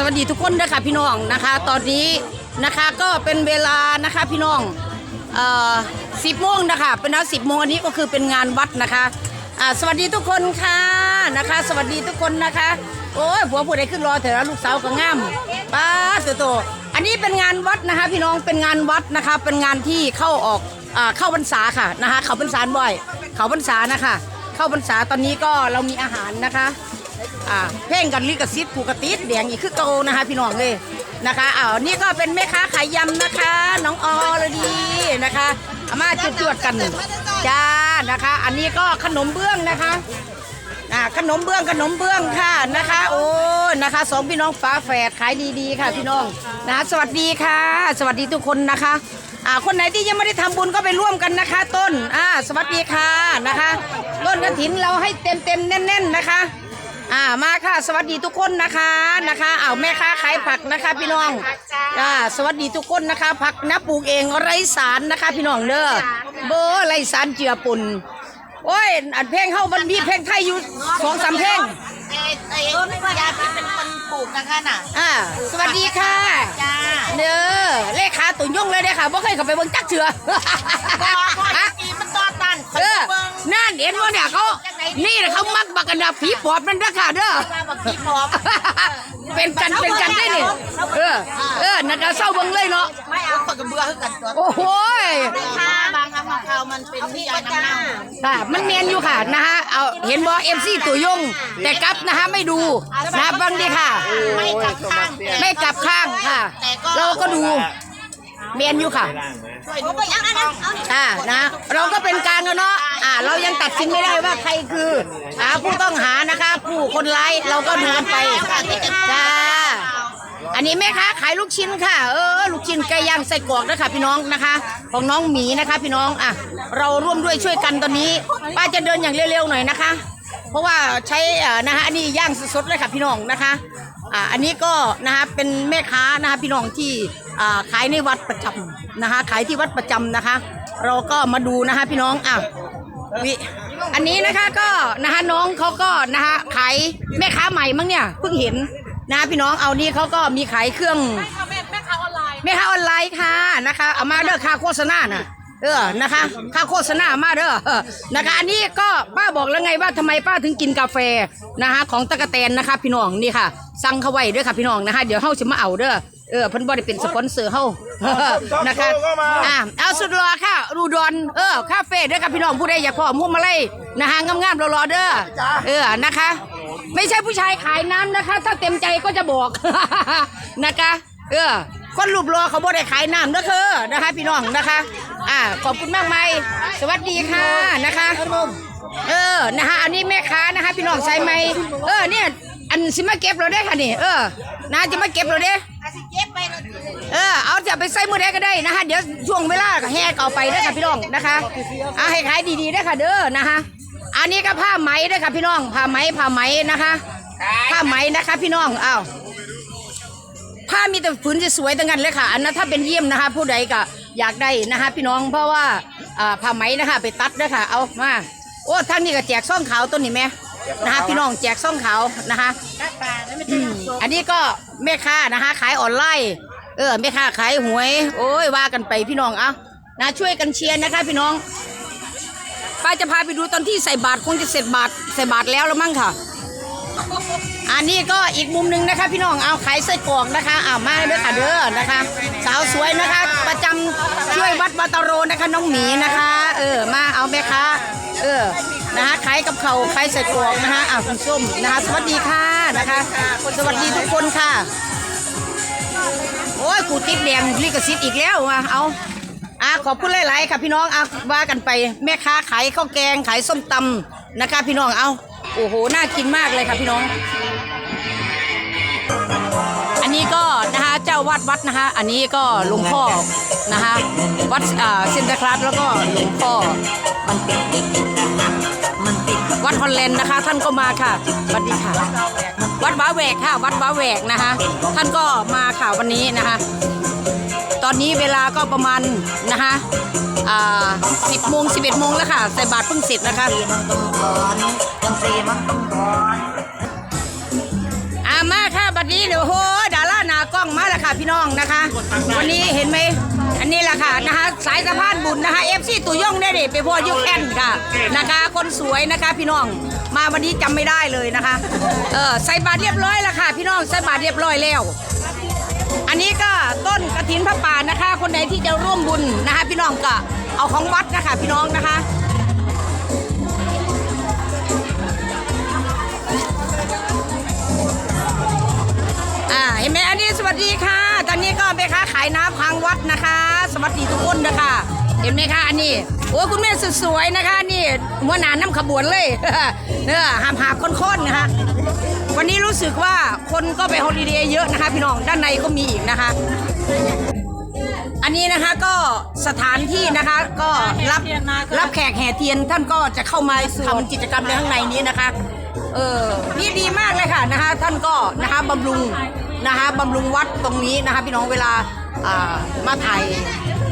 สวัสดีทุกคนนะคะพี่น้องนะคะ ตอนนี้นะคะก็เป็นเวลานะคะพี่น้องเอ่อสิบโมงนะคะเป็นแล้วสิบโมงอันนี้ก็คือเป็นงานวัดนะคะอ่าสวัสดีทุกคนค่ะนะคะ สวัสดีทุกคนนะคะ โอ้ยผัวผู้ใดขึ้นรอเถอะลูกสาวก็ง่ามป้าตัวโตอันนี้เป็นงานวัดนะคะ พี่น้องเป็นงานวัดนะคะ เป็นงานที่เข้าออกอ่าเข้าพรรษาค่ะนะคะ เขาพรรษาบ่อย เขาพรรษานะคะ เข้าพรรษาตอนนี้ก็เรามีอาหารนะคะ อ่าเพ่งกันลิกซิตผูกกระติดแดงอีกคือเก่านะคะ พี่น้องเลยนะคะอ้าวนี่ก็เป็นแม่ค้าขายยำนะคะ น้องออเลยดีนะคะเอามาจุดจวดกันจ้านะคะ อันนี้ก็ขนมเบื้องนะคะอ่าขนมเบื้องขนมเบื้องค่ะนะคะ โอ้นะคะสองพี่น้องฝาแฝดขายดีๆค่ะพี่น้องนะสวัสดีค่ะ สวัสดีทุกคนนะคะอ่าคนไหนที่ยังไม่ได้ทำบุญก็ไปร่วมกันนะคะ ต้นอ่าสวัสดีค่ะนะคะต้นกระถินเราให้เต็มๆแน่น ๆ นะคะ อ่ามาค่ะ สวัสดีทุกคนนะคะนะคะเอาแม่ค้าขายผักนะคะ พี่น้องอ่าสวัสดีทุกคนนะคะ ผักนะปลูกเองไร้สารนะคะ พี่น้องเด้อเบอร์ไร้สารเจือปุ่นโอ้ยอันเพลงเข้ามันมีเพลงไทยอยู่สองสามเพลงไอ้ไอ้ยาที่เป็นคนปลูกนะคะน่ะอ่าสวัสดีค่ะจ้าเด้อเลขาตุ่นยุ่งเลยเด้อค่ะบ่เคยเข้าไปเบิ่งจักเถื่อพอพอฮะจีมันต่อตันเออนั่นเห็นว่าเนี่ยเขา นี่นะเขามักบักกันดาผีปอบนั่นเด้อค่ะเด้อมาบอกพี่พร้อมเป็นกันเป็นกันได้นี่เออ เออนัดเศร้าเบิ่งเลยเนาะ ไม่เอาคนกับเบื่อคือกันตัวโอ้โหยค่ะบางครั้งบางคราวมันเป็นนิยายน้ำเน่าค่ะมันเมียนอยู่ค่ะนะฮะ เอาเห็นบอเอ็มซีตัวยง แต่กลับนะฮะไม่ดูนะฟังดีค่ะ ไม่กลับข้าง ไม่กลับข้างค่ะ เราก็ดู เมียนอยู่ค่ะช่วยดูไปเอาอันนั้นเอาอ่านะเราก็เป็นกลางแล้วเนาะอ่าเรายังตัดสินไม่ได้ว่าใครคืออ่าผู้ต้องหานะคะ ผู้คนร้ายเราก็ดูกันไปจ้าอันนี้แม่ค้าขายลูกชิ้นค่ะ เออ ลูกชิ้นไก่ย่างไส้กรอกนะคะพี่น้องนะคะ ของน้องหมีนะคะ พี่น้องอะเราร่วมด้วยช่วยกันตอนนี้ ป้าจะเดินอย่างเร็วๆหน่อยนะคะ เพราะว่าใช้อ่านะคะอันนี้ย่างสดๆเลยค่ะพี่น้องนะคะ อ่าอันนี้ก็นะคะเป็นแม่ค้านะคะพี่น้องที่อ่าขายในวัดประจำนะคะขายที่วัดประจำนะคะ เราก็มาดูนะคะพี่น้องอะวิอันนี้นะคะก็นะคะน้องเขาก็นะคะขายแม่ค้าใหม่มั้งเนี่ยเพิ่งเห็นนะคะพี่น้องเอานี่เขาก็มีขายเครื่องแม่แม่ค้าออนไลน์แม่ค้าออนไลน์ค่ะนะคะเอามาเด้อค่าโฆษณาน่ะ เออนะคะค่าโฆษณามาเด้อเออนะคะอันนี้ก็ป้าบอกแล้วไงว่าทำไมป้าถึงกินกาแฟนะคะของตะกะแตนนะคะ พี่น้องนี่ค่ะ สั่งเขาไว้ด้วยค่ะพี่น้องนะคะเดี๋ยวเฮาจะมาเอาเด้อเออเพิ่นบ่ได้เป็นสปอนเซอร์เฮานะคะอ่าเอาสุดรอค่ะรูดอนเออคาเฟ่เด้อค่ะพี่น้องผู้ใดอยากพอมุมมาเลยนะคะงามๆรอๆเด้อเออนะคะ ไม่ใช่ผู้ชายขายน้ำนะคะ ถ้าเต็มใจก็จะบอกนะคะ เออ คนรูปรอเขาบ่ได้ขายน้ำเด้อคือนะคะพี่น้องนะคะ อ่าขอบคุณมากมายสวัสดีค่ะนะคะ เออนะคะอันนี้แม่ค้านะคะ พี่น้องใช่ไหมเออเนี่ยอันสิมาเก็บเราได้ค่ะนี่เออนะจะมาเก็บเราได้เออเอาจะไปใส่มือได้ก็ได้นะคะเดี๋ยวช่วงเวลาแห่เก็เอาไปได้ค่ะพี่น้องนะคะเอาให้ขายดีๆได้ค่ะเด้อนะคะ อันนี้ก็ผ้าไหมได้ค่ะพี่น้องผ้าไหมผ้าไหมนะคะผ้าไหมนะคะ พี่น้องอ้าว ผ้ามีแต่ผืนสวยๆทั้งนั้นเลยค่ะ อันนั้นถ้าเป็นเยี่ยมนะคะ ผู้ใดก็อยากได้นะคะ พี่น้องเพราะว่าอ่าผ้าไหมนะคะ ไปตัดด้วยค่ะ เอามาโอ้ทางนี้ก็แจกซ่องขาวต้นนี้ไหมนะคะพี่น้องแจกซ่องขาวนะคะตัดปลาแล้วไม่ใช่น้ำซุปอันนี้ก็แม่ค้านะคะ ขายออนไลน์เออแม่ค้าขายหวย โอ้ยว่ากันไปพี่น้องเอานะช่วยกันเชียร์นะคะ พี่น้องป้าจะพาไปดูตอนที่ใส่บาตรคงจะเสร็จบาตรใส่บาตรแล้วแล้วมั้งค่ะ อันนี้ก็อีกมุมหนึ่งนะคะ พี่น้องเอาขายไส้กรอกนะคะอ้ามาเด้อค่ะเด้อนะคะ สาวสวยนะคะ ประจำช่วยวัดวัตโรนะคะน้องหมีนะคะ เออมาเอาแม่ค้าเออนะคะขายกับเขาขายไส้กรอกนะคะอ้าวคุณส้มนะคะสวัสดีค่ะนะคะ สวัสดีทุกคนค่ะ โอ้ยกูติดแดงลิขสิทธิ์อีกแล้วว่ะเอาอะขอบคุณหลาย ๆ ค่ะพี่น้องอะว่ากันไปแม่ค้าขายข้าวแกงขายส้มตำนะคะ พี่น้องเอา โอ้โห น่ากินมากเลยค่ะพี่น้อง อันนี้ก็นะคะเจ้าวัดวัดนะคะ อันนี้ก็หลวงพ่อนะคะวัดอ่าเซนต์คลาสแล้วก็หลวงพ่อวัดฮอลแลนด์นะคะ ท่านก็มาค่ะสวัสดีค่ะ วัดบ้าแหวกค่ะ วัดบ้าแหวกนะคะ ท่านก็มาค่ะวันนี้นะคะ ตอนนี้เวลาก็ประมาณนะคะ อ่าสิบโมงสิบเอ็ดโมงแล้วค่ะใส่บาตรเพิ่งเสร็จนะคะยังเสียมันต้องก่อนอามาค่ะบัดนี้เดี๋ยวโหดน้องนะคะ วันนี้เห็นไหมอันนี้แหละค่ะนะคะสายสะพานบุญนะคะเอฟซีตุย่องได้เดิไปพ่อยุคแอนค่ะนะคะ คนสวยนะคะพี่น้องมาวันนี้จำไม่ได้เลยนะคะเออใส่บาตรเรียบร้อยแล้วค่ะ พี่น้องใส่บาตรเรียบร้อยแล้ว อันนี้ก็ต้นกระถินพระป่านะคะาคนไหนที่จะร่วมบุญนะคะ พี่น้องก็เอาของวัดนะคะ พี่น้องนะคะอ่าเห็นไหมอันนี้สวัสดีค่ะ ตอนนี้ก็แม่ค้าขายน้ำพังวัดนะคะ สวัสดีทุกคนนะคะเห็นไหมคะอันนี้โอ้คุณแม่สุดสวยนะคะ นี่หัวหน้าน้ำขบวนเลยเนอหามหาค้นๆนะคะวันนี้รู้สึกว่าคนก็ไปฮอลิเดย์เยอะนะคะ พี่น้องด้านในก็มีอีกนะคะ อันนี้นะคะก็สถานที่นะคะก็รับรับแขกแห่เทียนท่านก็จะเข้ามาทำกิจกรรมในข้างในนี้นะคะ เออนี่ดีมากเลยค่ะนะคะ ท่านก็นะคะบำรุงนะคะบำรุงวัดตรงนี้นะคะ พี่น้องเวลาอ่ามาถ่าย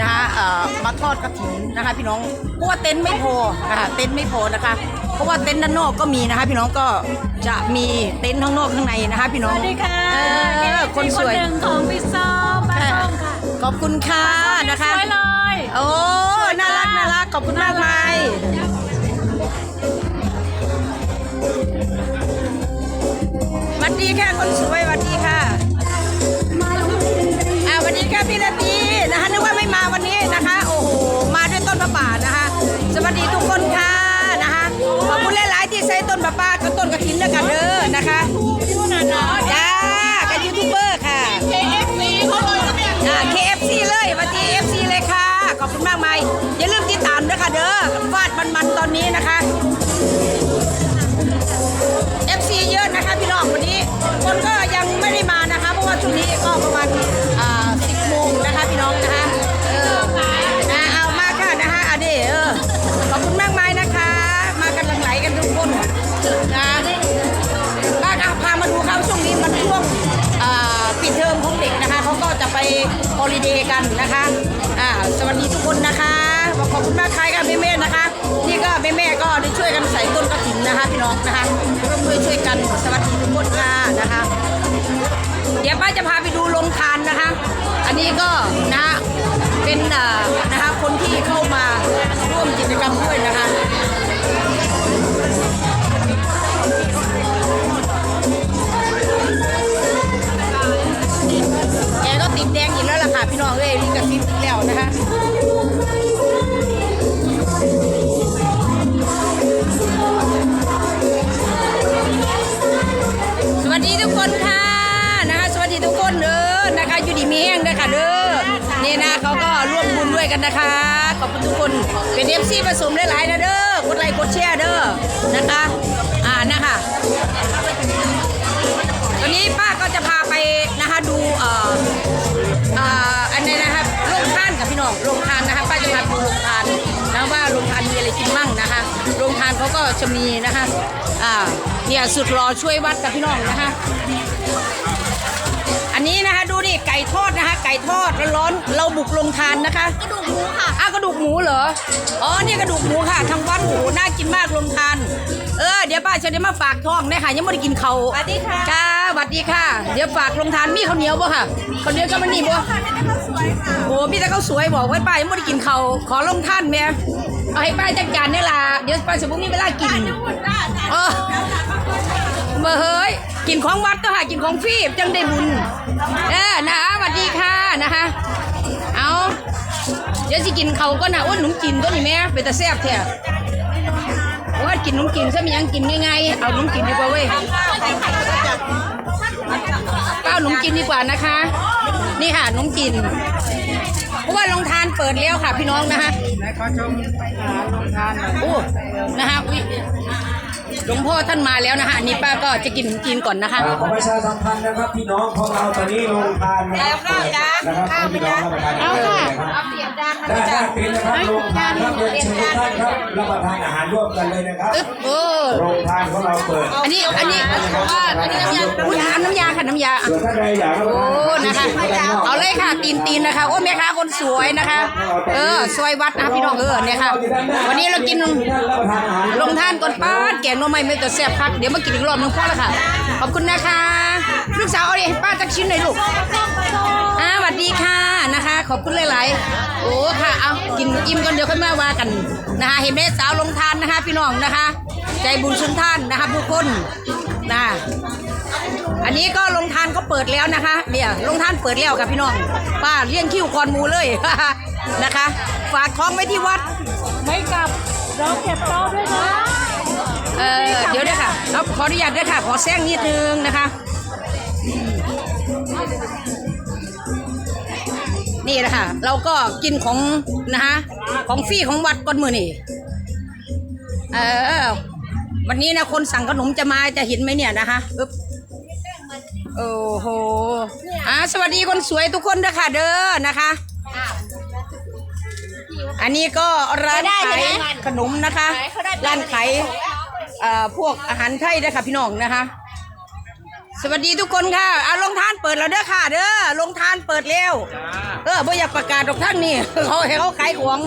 นะคะเอ่อมาทอดกระถิ่นนะคะ พี่น้องเพราะว่าเต็นท์ไม่พอนะคะเต็นท์ไม่พอนะคะ เพราะว่าเต็นท์ด้านนอกก็มีนะคะ พี่น้องก็จะมีเต็นท์ข้างนอกข้างในนะคะ พี่น้องสวัสดีค่ะเออคนสวยหนึ่งของพี่ส้มป้าส้มค่ะ ขอบคุณค่ะนะคะสวยเลย โอ้ น่ารักน่ารักขอบคุณมากมายสวัสดีค่ะคนสวยสวัสดีค่ะอ่าสวัสดีค่ะพี่นาทีนะคะนึกว่าไม่มาวันนี้นะคะ โอ้โห มาด้วยต้นประป่านะคะ สวัสดีทุกคนค่ะนะคะ ขอบคุณหลายๆที่ใช้ต้นประป่ากับต้นกระถินด้วยกันเด้อนะคะ วยกันสวัสดีทุกคนค่ะนะคะ เดี๋ยวป้าจะพาไปดูโรงทานนะคะ อันนี้ก็นะเป็นนะคะคนที่เข้ามาร่วมกิจกรรมด้วยนะคะแกก็ติดแดงอีกแล้วล่ะค่ะพี่น้องเอ้ยลิขสิทธิ์อีกแล้วนะคะ กันนะคะ ขอบคุณทุกคน เป็นเอฟซีผสมหลายๆนะเด้อกดไลค์กดแชร์เด้อนะคะ อ่านะคะตอนนี้ป้าก็จะพาไปนะคะดูเอ่ออ่ออันนี้นะครับโรงทานกับพี่น้องโรงทานนะคะป้าจะพาไปดูโรงทานนะว่าโรงทานมีอะไรกินมั่งนะคะโรงทานเขาก็จะมีนะคะอ่าเนี่ยสุดรอช่วยวัดกับพี่น้องนะคะ อันนี้นะคะดู ทอดร้อนๆเราบุกโรงทานนะคะ กระดูกหมูค่ะอ้าวกระดูกหมูเหรอ อ๋อนี่กระดูกหมูค่ะทางวัดหมูน่ากินมากลงทาน เออเดี๋ยวป้าจะได้มาฝากท้องได้ค่ะยังไม่ได้กินเขาวสวัสดีค่ะค่ะสวัสดีค่ะ เดี๋ยวฝากลงทานมีข้าวเหนียวบ่ค่ะข้าวเหนียวก็มันนี่บ่โอ้มีแต่ข้าวสวยบอกไว้ป้ายังไม่ได้กินเขาวขอลงทานแม่เอาให้ป้าจัดการนี่ล่ะเดี๋ยวป้าจะบุ้มีเวลากินเออเมื่อเฮ้ย กินของวัดก็ค่ะ กินของฟรีจังได้บุญ เออนะสวัสดีค่ะนะคะ เอาเดี๋ยวสิกินเขาก็นะอ้วนหนุ่มกินตัวนี้แม่เป็นตาแซ่บแท้ว่ากินหนุ่มกินซะมียังกินง่ายๆเอาหนุ่มกินดีกว่าเว้ยก็เอาหนุ่มกินดีกว่านะคะ นี่ค่ะหนุ่มกินเพราะว่าโรงทานเปิดแล้วค่ะพี่น้องนะคะโอ้นะคะอุ๊ย หลวงพ่อท่านมาแล้วนะคะอันนี้ป้าก็จะกินหนุ่มกินก่อนนะคะอ่าขอประชาสัมพันธ์นะครับพี่น้องของเราตอนนี้โรงทานนะครับแล้วข้าวจ้านะครับให้พี่น้องรับประทานเอาค่ะเอาเปลี่ยนจานมาได้จ้ะได้เป็นนะครับโรงทานครับเรียนเชิญทุกท่านครับรับประทานอาหารร่วมกันเลยนะครับอึ๊บโอ้โรงทานของเราเปิดอันนี้อันนี้ว่าอันนี้น้ำยาอุ้ยน้ำยาค่ะน้ำยาส่วนท่านใดอยากรับประโอ้นะคะเอาเลยค่ะตีนตีนนะคะโอ้แม่ค้าคนสวยนะคะ เออซอยวัดนะพี่น้องเออเนี่ยค่ะ วันนี้เรากินท่านรับประทานอาหารลงท่านก่อนป้าดแกงหน้อไม้ไม่ตัวแซ่บพักเดี๋ยวมากินอีกรอบนึงพ่อละค่ะขอบคุณนะคะ ลูกสาวเอาดิให้ป้าจักชิ้นหน่อยลูกส้มส้มอ่าสวัสดีค่ะนะคะ ขอบคุณหลายๆ โอ้ค่ะ เอากินอิ่มกันเดี๋ยวค่อยมาว่ากันนะคะเห็นแม่สาวลงทานนะคะ พี่น้องนะคะ ใจบุญสุนท่านนะคะผู้คนนะอันนี้ก็ลงทานก็เปิดแล้วนะคะเนี่ยลงทานเปิดแล้วกับพี่น้อง ป้าเลี้ยงคิวคอนหมูเลยนะคะ ฝากท้องไว้ที่วัด ไม่กลับเราเก็บโต๊ะด้วยนะเออเดี๋ยวด้วยค่ะเอาขออนุญาตด้วยค่ะ ขอแซงนิดนึงนะคะ นี่แหละค่ะเราก็กินของนะคะของฟรีของวัดก่อนมือนี่เออวันนี้นะคนสั่งขนมจะมาจะเห็นไหมเนี่ยนะคะอึ๊บโอ้โหอ่าสวัสดีคนสวยทุกคนนะคะเด้อนะคะ อันนี้ก็ร้านขายขนมนะคะ ร้านขายเอ่อพวกอาหารไทยนะคะพี่น้องนะคะส วัสดีทุกคนค่ะเอาลงทานเปิดแล้วเด้อค่ะ เด้อลงทานเปิดแล้วเออบ่อยากประกาศดอกท่านนี่ เขาให้เขาขายของ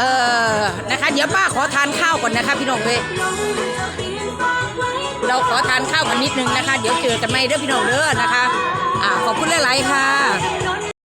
เออนะคะ เดี๋ยวป้าขอทานข้าวก่อนนะคะ พี่น้องเลยเราขอทานข้าวกันนิดนึงนะคะ เดี๋ยวเจอกันไหมเด้อพี่น้องเด้อนะคะ อ่าขอบคุณหลายๆค่ะ